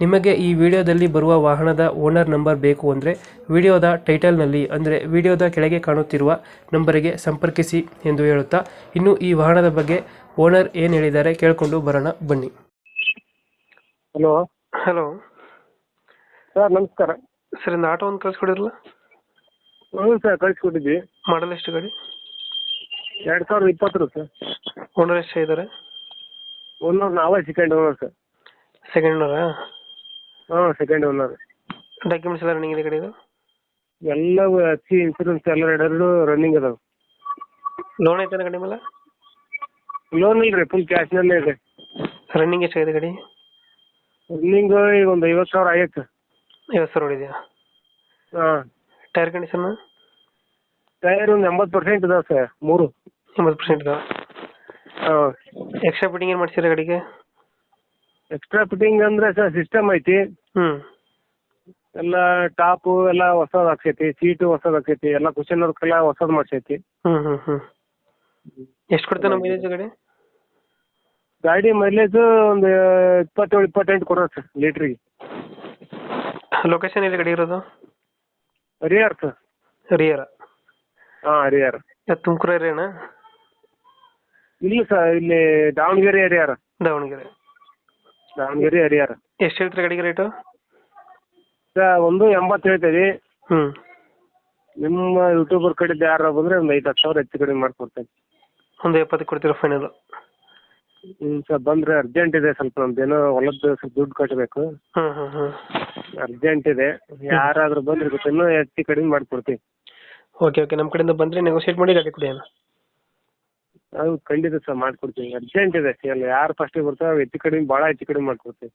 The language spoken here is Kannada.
ನಿಮಗೆ ಈ ವಿಡಿಯೋದಲ್ಲಿ ಬರುವ ವಾಹನದ ಓನರ್ ನಂಬರ್ ಬೇಕು ಅಂದರೆ ವಿಡಿಯೋದ ಟೈಟಲ್ನಲ್ಲಿ ಅಂದರೆ ವಿಡಿಯೋದ ಕೆಳಗೆ ಕಾಣುತ್ತಿರುವ ನಂಬರಿಗೆ ಸಂಪರ್ಕಿಸಿ ಎಂದು ಹೇಳುತ್ತಾ ಇನ್ನು ಈ ವಾಹನದ ಬಗ್ಗೆ ಓನರ್ ಏನು ಹೇಳಿದ್ದಾರೆ ಕೇಳಿಕೊಂಡು ಬರೋಣ ಬನ್ನಿ. ಹಲೋ. ಹಲೋ. ಸರ್ ನಮಸ್ಕಾರ. ಸರ್ ಒಂದು ಆಟೋ ಒಂದು ಕಳಿಸ್ಕೊಡಿರಲ್ಲ? ಹ್ಞೂ ಸರ್ ಕಳಿಸ್ಕೊಟ್ಟಿದ್ವಿ. ಮಾಡಲ್ ಎಷ್ಟು ಗಾಡಿ? ಎರಡು ಸಾವಿರದ ಇಪ್ಪತ್ತರ ಸರ್. ಓನರ್ ಎಷ್ಟು ಇದ್ದಾರೆ? ಓನರ್ ನಾವೇ ಸೆಕೆಂಡ್ ಓನರ್ ಸರ್. ಸೆಕೆಂಡ್ ಓನರಾ ಹಾಂ ಸೆಕೆಂಡ್ ಓನರ್ ಡಾಕ್ಯುಮೆಂಟ್ಸ್ ಎಲ್ಲ ರನ್ನಿಂಗ್ ಇದೆ ಗಾಡಿದು ಎಲ್ಲವೂ ಹಚ್ಚಿ ಇನ್ಸೂರೆನ್ಸ್ ಎಲ್ಲ ಎರಡೆರಡು ರನ್ನಿಂಗ್ ಅದಾವೆ. ಲೋನ್ ಐತೆ ಗಾಡಿ ಮೇಲೆ ಲೋನ್ ಇಲ್ಲ ರೀ ಫುಲ್ ಕ್ಯಾಶ್ನಲ್ಲೇ ಇದೆ. ರನ್ನಿಂಗ್ ಎಷ್ಟಾಗಿದೆ ಗಾಡಿ ರನ್ನಿಂಗ್ ಈಗ ಒಂದು ಐವತ್ತು ಸಾವಿರ ಆಗೈತೆ ಐವತ್ತು ಸಾವಿರ ಹೊಡಿದ್ಯಾ? ಹಾಂ. ಟೈರ್ ಕಂಡೀಷನ್ ಟೈರ್ ಒಂದು ಎಂಬತ್ತು ಪರ್ಸೆಂಟ್ ಇದಾವೆ ಸರ್ ಮೂರು. ಎಂಬತ್ತು ಪರ್ಸೆಂಟ್ ಇದಾವೆ. ಹಾಂ. ಎಕ್ಸ್ಟ್ರಾ ಫಿಟ್ಟಿಂಗ್ ಏನು ಮಾಡ್ಸಿರ ಗಾಡಿಗೆ ಎಕ್ಸ್ಟ್ರಾ ಫಿಟ್ಟಿಂಗ್ ಅಂದರೆ ಸರ್ ಸಿಸ್ಟಮ್ ಐತಿ. ಹ್ಞೂ ಎಲ್ಲ ಟಾಪು ಎಲ್ಲ ಹೊಸದು ಹಾಕ್ಸೈತಿ ಸೀಟು ಹೊಸದು ಹಾಕ್ಸೈತಿ ಎಲ್ಲ ಕುಶನ್ ವರ್ಕ್ ಎಲ್ಲ ಹೊಸದ್ ಮಾಡ್ಸೈತಿ. ಹ್ಮ್ ಹ್ಮ್ ಹ್ಞೂ ಎಷ್ಟು ಕೊಡ್ತಾನೆ ಮೈಲೇಜ್ ಗಾಡಿ? ಗಾಡಿ ಮೈಲೇಜ್ ಒಂದು ಇಪ್ಪತ್ತೇಳು ಇಪ್ಪತ್ತೆಂಟು ಕೊಡೋದು ಸರ್ ಲೀಟ್ರಿಗೆ ಲೊಕೇಶನ್ ಎಲ್ಲಿ ಗಾಡಿ ಇರೋದು? ಹರಿಹರ್ ಸರ್. ಹರಿಹರ ಹಾಂ ಹರಿಹರ ತುಮಕೂರು ಏರಿಯಾನ ಇಲ್ಲ ಸರ್ ಇಲ್ಲಿ ದಾವಣಗೆರೆ ಹರಿಹರ ದಾವಣಗೆರೆ. ದಾವಣಗೆರೆ ಹರಿಹರ. ಎಷ್ಟು ಹೇಳ್ತೀರಿ ಗಾಡಿಗೆ ರೇಟು ಸರ್ ಒಂದು ಎಂಬತ್ತು ಹೇಳ್ತೀವಿ ಹ್ಞೂ ನಿಮ್ಮ ಯೂಟ್ಯೂಬರ್ ಕಡೆದು ಯಾರು ಬಂದರೆ ಒಂದು ಐದು ಹತ್ತು ಸಾವಿರ ಹೆಚ್ಚು ಕಡಿಮೆ ಮಾಡ್ಕೊಡ್ತೇನೆ. ಒಂದು ಎಪ್ಪತ್ತು ಕೊಡ್ತೀರಾ ಫೈನಲ್ ಹ್ಞೂ ಸರ್ ಬಂದರೆ ಅರ್ಜೆಂಟ್ ಇದೆ ಸ್ವಲ್ಪ ನಮ್ದೇನೋ ಹೊಲದ್ದು ಸ್ವಲ್ಪ ದುಡ್ಡು ಕಟ್ಟಬೇಕು ಅರ್ಜೆಂಟ್ ಇದೆ. ಯಾರಾದರೂ ಬಂದ್ರೆ ಗೊತ್ತಿನ್ನೂ ಹೆಚ್ಚು ಕಡಿಮೆ ಮಾಡ್ಕೊಡ್ತೀವಿ. ಓಕೆ ಓಕೆ ನಮ್ಮ ಕಡೆಯಿಂದ ಬಂದರೆ ನೆಗೋಷಿಯೇಟ್ ಮಾಡಿ ಗಾಡಿ ಕೊಡಿ ಅಣ್ಣ. ಹೌದು ಖಂಡಿತ ಸರ್ ಮಾಡ್ಕೊಡ್ತೀನಿ. ಅರ್ಜೆಂಟ್ ಇದೆ. ಯಾರು ಫಸ್ಟಿಗೆ ಬರ್ತಾವೆ ಹೆಚ್ಚು ಕಡಿಮೆ, ಭಾಳ ಹೆಚ್ಚು ಕಡಿಮೆ ಮಾಡ್ಕೊಡ್ತೀವಿ